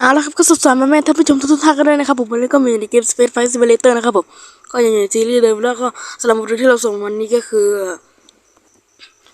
เอาละครับก็สบสารมาแม่ท่านผู้ชมทุกท่านกันด้นะครับผมวันนี้ก็มีในเกม Space Fight Simulator นะครับผมก็ยังอยู่ในซีรีส์เดิมแล้วก็สำหรับโมดูลที่เราส่งวันนี้ก็คือ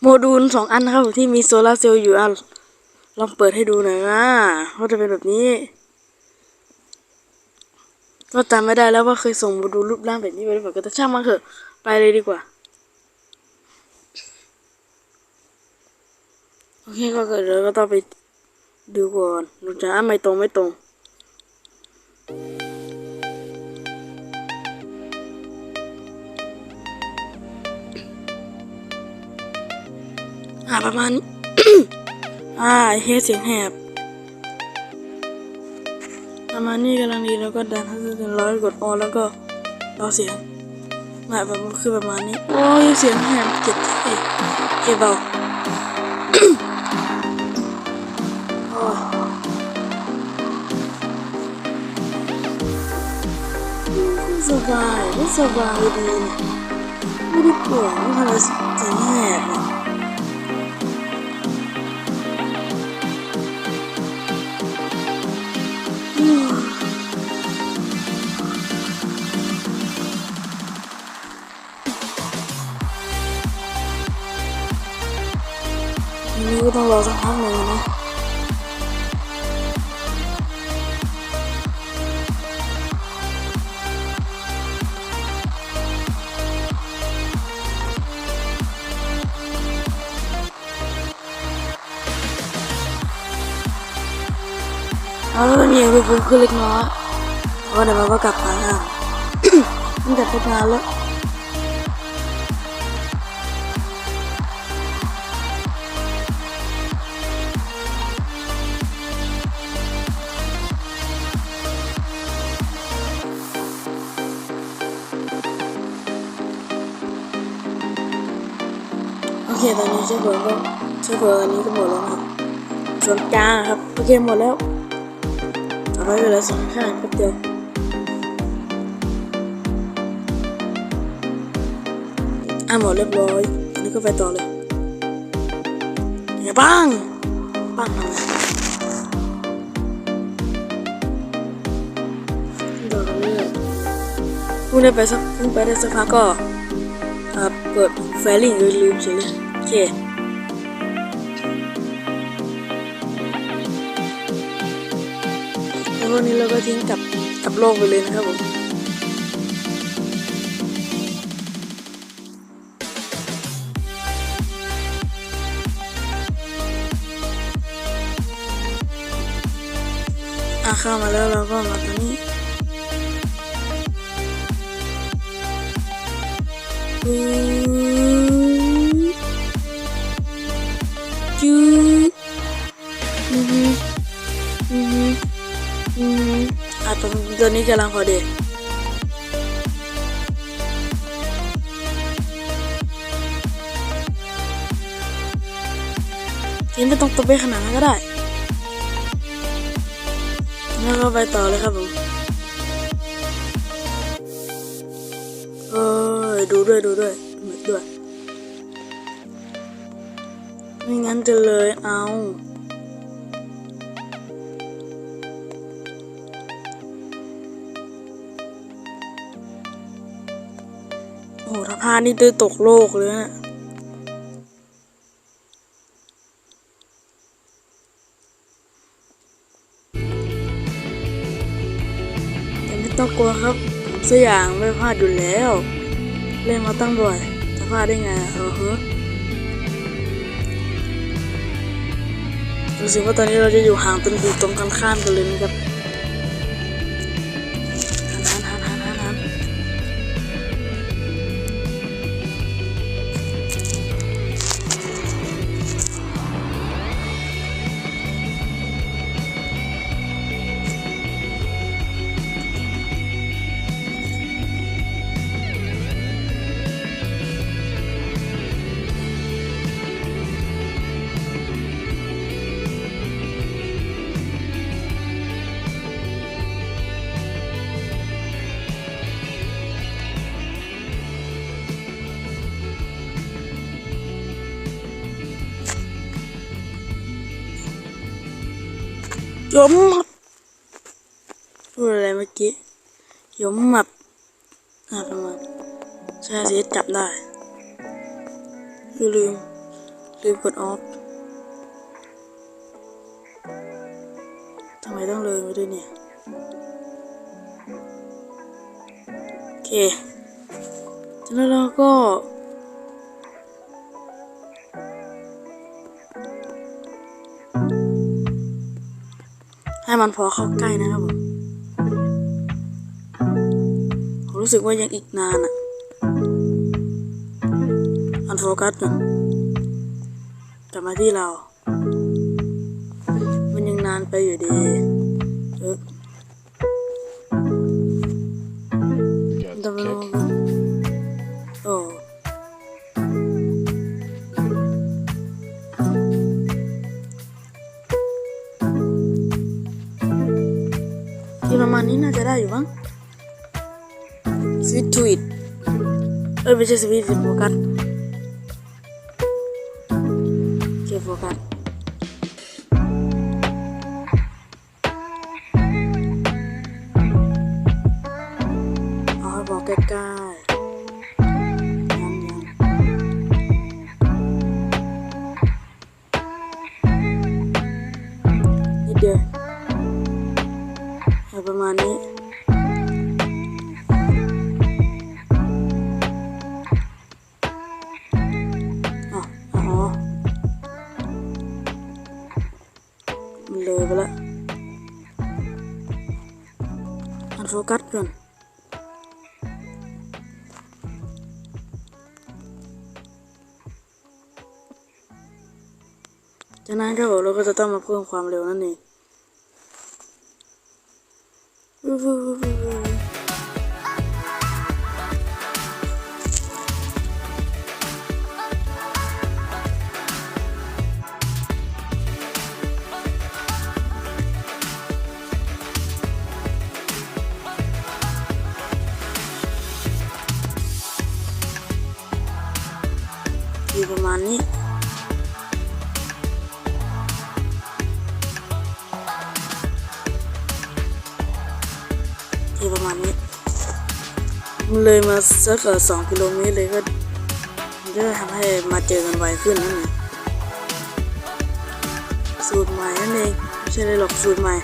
โมดูลสองอันนะครับผมที่มีโซลาร์เซลล์อยู่อะลองเปิดให้ดูหน่อยนะว่าจะเป็นแบบนี้ ก็จำไม่ได้แล้วว่าเคยส่งโมดูลรูปร่างแบบนี้ไปหรือเปล่าก็แต่ช่างมันเถอะไปเลยดีกว่าโอเคก็เกิดแล้วก็ต้องไป ดูก่อนดูจะอะไม่ตรงไม่ตรงอ่าประมาณนี้ อ่าเฮเสียงแหบประมาณนี้กำลังดีแล้วก็ดันให้ถึงร้อยกดออแล้วก็รอเสียงหมายแบบคือประมาณนี้ โอ้ยเสียงแหบเจ็บเอ๊ะเก็บเบา สบายไม่สบายดีไม่ได้ปวดไม่ทำอะไรเสียงแหบเลยอันนี้ก็ต้องรอสักพักหนึ่งนะ เอาแล้วมันมีอะไรฟุ้งขึ้นเล็กน้อยเพราะเดี๋ยวมันก็กลับมาแล้วมันกลับไปงานแล้วโอเคตอนนี้เชื้อเพลิงก็เชื้อเพลิงอันนี้ก็หมดแล้วครับส่วนกลางครับ โอเคหมดแล้ว ต่อไปก็เหลือสองข้างแป๊บเดียวอะหมดเรียบร้อยอันนี้ก็ไปต่อเลยอย่าปังปังทำไมต่อกันเรื่อยๆเพิ่งได้ไปสักพิ่งไปได้สักพักก็เปิดแฟลิ่งลืมเฉยเลยโอเค วันนี้เราก็ทิ้งกับกับโลกไปเลยนะครับผมอะเข้ามาแล้วเราก็มาตรงนี้อืมจู ตรงตัวนี้กำลังพอดียินไม่ต้องตัวไปขนาดนั้นก็ได้แล้วก็ไปต่อเลยครับผมเอ้ยดูด้วยดูด้วยดูด้วย ไม่งั้นจะเลยเอาาพลานี่เตอตกโลกเลยนะแต่ไม่ต้องกลัวครับผมสกอย่างไม่พลาดอยู่แล้ว เล่นมาตั้งบ่อยจะพลาดได้ไงเออเฮ้รู้สึกว่าตอนนี้เราจะอยู่ห่างเป็นอยู่ตรงกันข้ามกันเลยนะครับ จมครับพูดอะไรเมื่อกี้ยมหมับอ่าประมาณใช่สิจับได้คือลืมลืมกดออฟทำไมต้องเลยไปด้วยเนี่ย โอเคจากนั้นเราก็ ให้มันพอเข้าใกล้นะครับผมผมรู้สึกว่ายังอีกนานอะอันโฟกัสก่อนกลับมาที่เรา มันยังนานไปอยู่ดีเออ ประมาณนี้น่าจะได้อยู่มั้งสวิตทวิตเออไม่ใช่สวิตสิโฟกัสเก็บโฟกัส โฟกัสก่อนจากนั้นครับผมเราก็จะต้องมาเพิ่มความเร็วนั่นเอง เลยมาสักสองกิโลเมตรเลยก็จะทำให้มาเจอกันไวขึ้นนั่นเองสูตรใหม่นั่นเองไม่ใช่เลยหรอกสูตรใหม่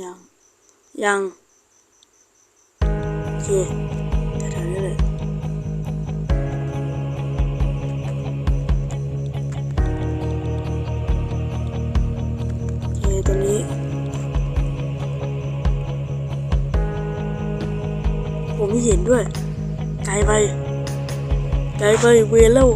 ยังยัง โอเคแถวๆนี้เลยตัวนี้ ผมไม่เห็นด้วย ไกลไป ไกลไปเวลแล้ว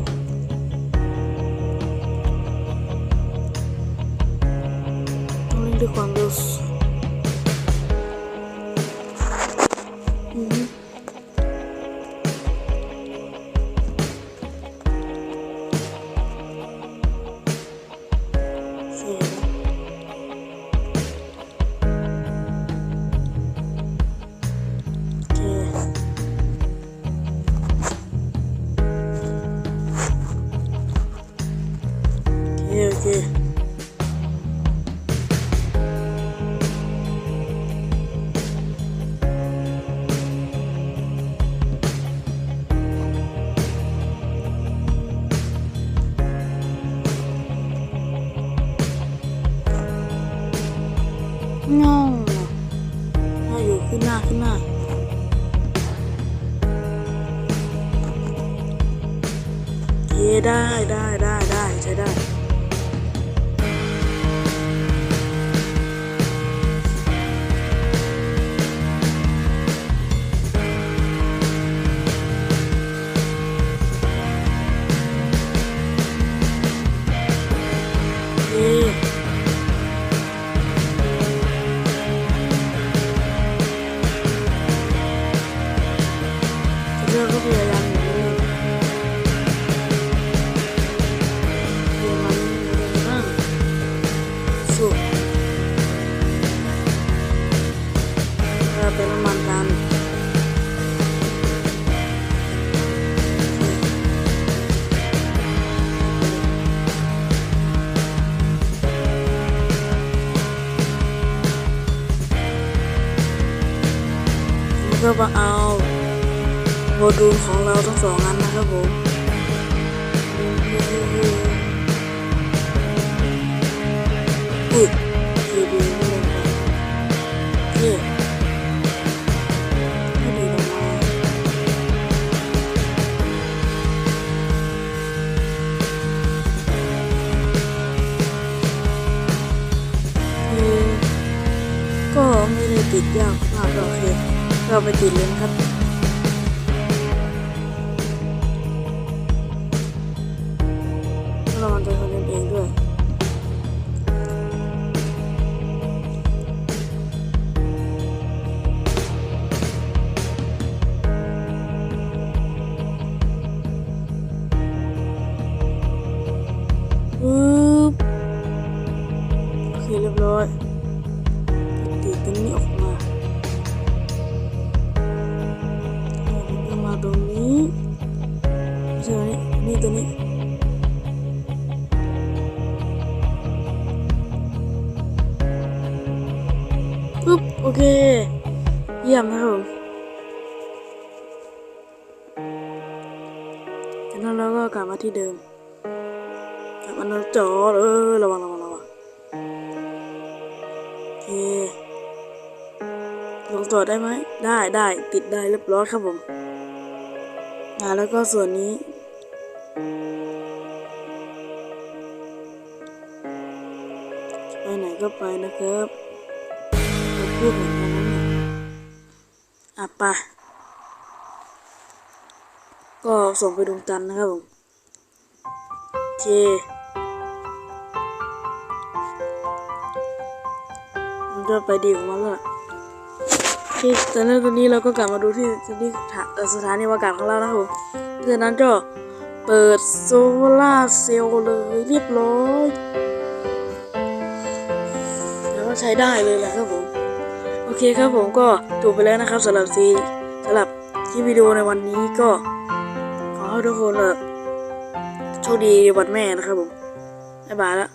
ไโมดูลของเราทั้งสองอันนะครับผมอุ้ยคีย์ดีไม่ลงไปเย่ไม่ดีลงมาคือก็ไม่ได้ติดยากมากหรอกโอเคเราไปติดเลยนครับ เยี่ยมครับผมจากนั้นเราก็กลับมาที่เดิมกลับมาเราจอดเออระวังระวังระวังโอเคลงจอดได้ไหมได้ได้ติดได้เรียบร้อยครับผมอ่าแล้วก็ส่วนนี้ไปไหนก็ไปนะครับพูดเหมือนะก็ส่งไปดวงจันทร์นะครับผมโอเคมันก็ไปดีของมันแล้วล่ะโอเคแต่ตอนนี้เราก็กลับมาดูที่สถานีเอ่สถานีอวกาศของเรานะครับผมจากนั้นก็เปิดโซล่าร์เซลล์เลยเรียบร้อยแล้วก็ใช้ได้เลยแหละครับผม เคครับผมก็จบไปแล้วนะครับสำหรับซีสำหรับที่วิดีโอในวันนี้ก็ ขอให้ทุกคนโชคดีวันแม่นะครับผมบ๊ายบายแล้ว